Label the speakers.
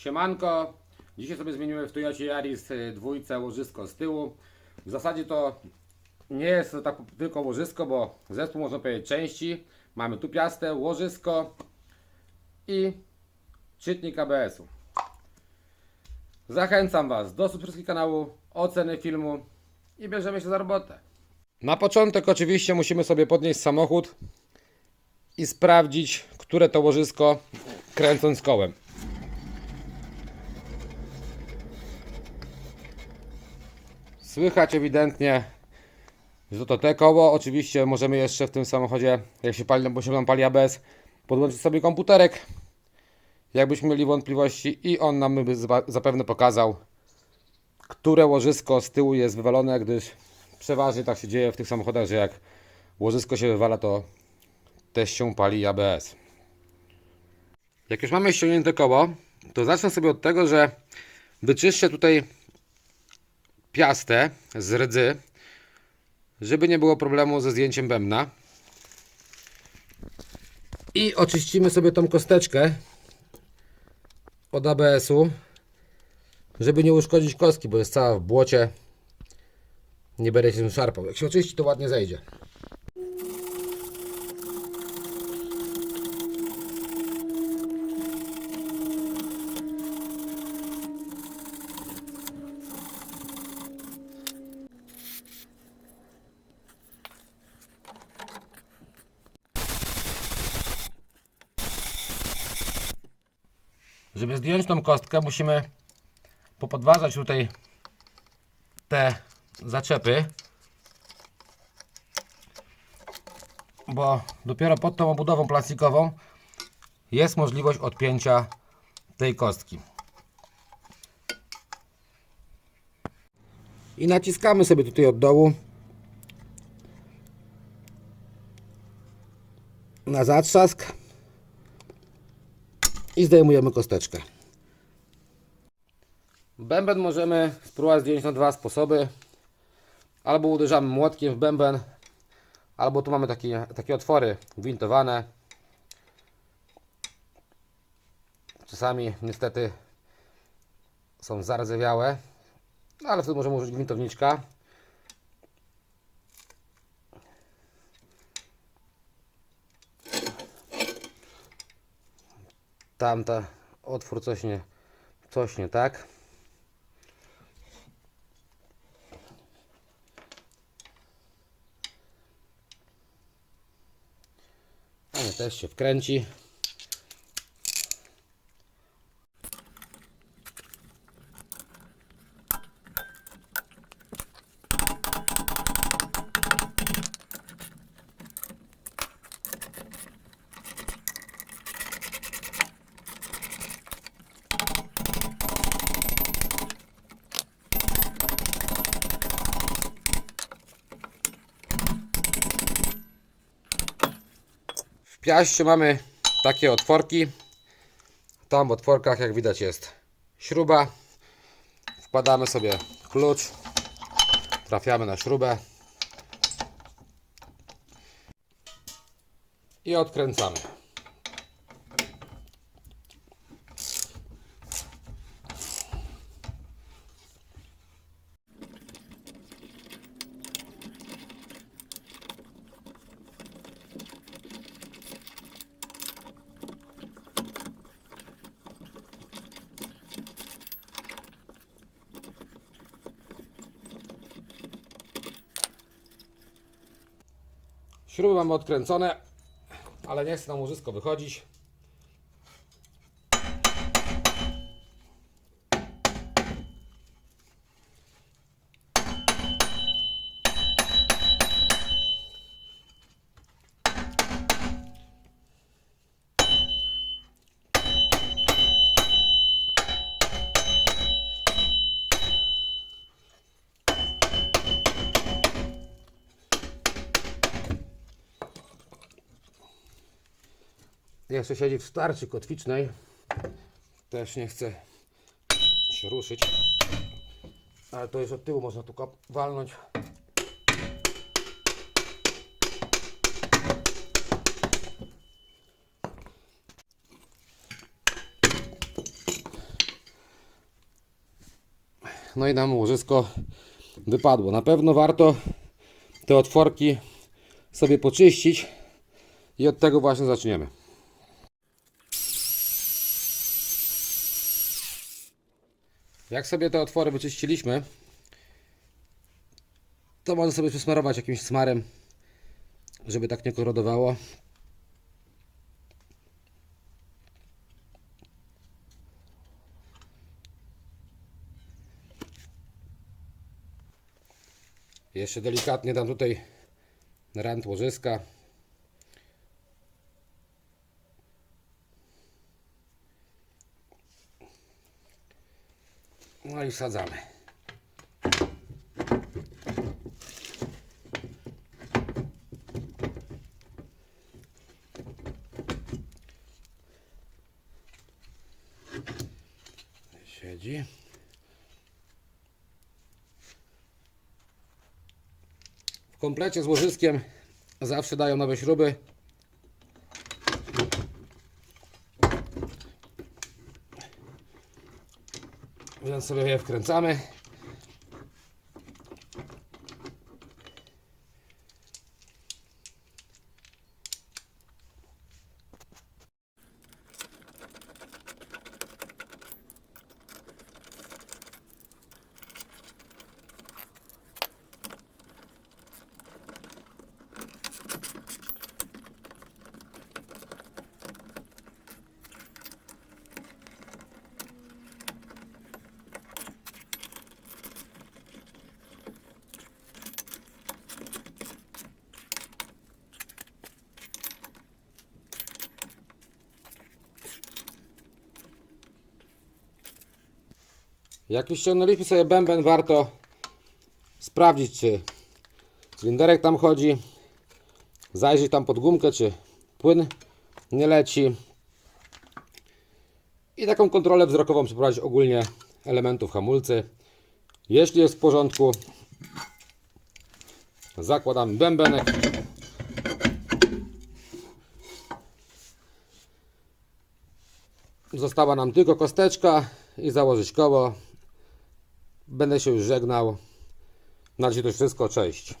Speaker 1: Siemanko, dzisiaj sobie zmienimy w Toyocie Yaris y, dwójce łożysko z tyłu. W zasadzie to nie jest to tak tylko łożysko, bo zespół można powiedzieć części. Mamy tu piastę, łożysko i czytnik ABS-u. Zachęcam Was do subskrypcji kanału, oceny filmu i bierzemy się za robotę. Na początek oczywiście musimy sobie podnieść samochód i sprawdzić, które to łożysko kręcąc kołem. Słychać ewidentnie, że to te koło. Oczywiście możemy jeszcze w tym samochodzie, jak się pali, bo się nam pali ABS, podłączyć sobie komputerek. Jakbyśmy mieli wątpliwości i on nam by zapewne pokazał, które łożysko z tyłu jest wywalone, gdyż przeważnie tak się dzieje w tych samochodach, że jak łożysko się wywala, to też się pali ABS. Jak już mamy ściągnięte koło, to zacznę sobie od tego, że wyczyszczę tutaj piastę z rdzy, żeby nie było problemu ze zdjęciem bębna. I oczyścimy sobie tą kosteczkę od ABS-u, żeby nie uszkodzić kostki, bo jest cała w błocie. Nie będę się szarpał. Jak się oczyści, to ładnie zejdzie. Żeby zdjąć tą kostkę, musimy popodważać tutaj te zaczepy, bo dopiero pod tą obudową plastikową jest możliwość odpięcia tej kostki. I naciskamy sobie tutaj od dołu na zatrzask i zdejmujemy kosteczkę. Bęben możemy spróbować zdjąć na dwa sposoby. Albo uderzamy młotkiem w bęben, albo tu mamy takie, takie otwory gwintowane. Czasami niestety są zardzewiałe, ale wtedy możemy użyć gwintowniczka. Tamta otwór coś nie, coś nie tak. Ale też się wkręci. W piaście mamy takie otworki. Tam w otworkach, jak widać, jest śruba. Wkładamy sobie klucz, trafiamy na śrubę i odkręcamy. Śruby mamy odkręcone, ale nie chce nam łożysko wychodzić. Jeszcze siedzi w starczy kotwicznej. Też nie chce się ruszyć. Ale to już od tyłu można tu walnąć. no i nam łożysko wypadło. Na pewno warto te otworki sobie poczyścić i od tego właśnie zaczniemy. Jak sobie te otwory wyczyściliśmy, to można sobie przysmarować jakimś smarem, żeby tak nie korodowało. Jeszcze delikatnie dam tutaj rant łożyska. No i wsadzamy. Siedzi. W komplecie z łożyskiem zawsze dają nowe śruby. Więc sobie je wkręcamy. Jak już ściągnęliśmy sobie bęben, warto sprawdzić, czy cylinderek tam chodzi, zajrzeć tam pod gumkę, czy płyn nie leci. I taką kontrolę wzrokową przeprowadzić ogólnie elementów hamulcy. Jeśli jest w porządku, zakładamy bębenek. Została nam tylko kosteczka i założyć koło. Będę się już żegnał. Na dzisiaj to wszystko. Cześć.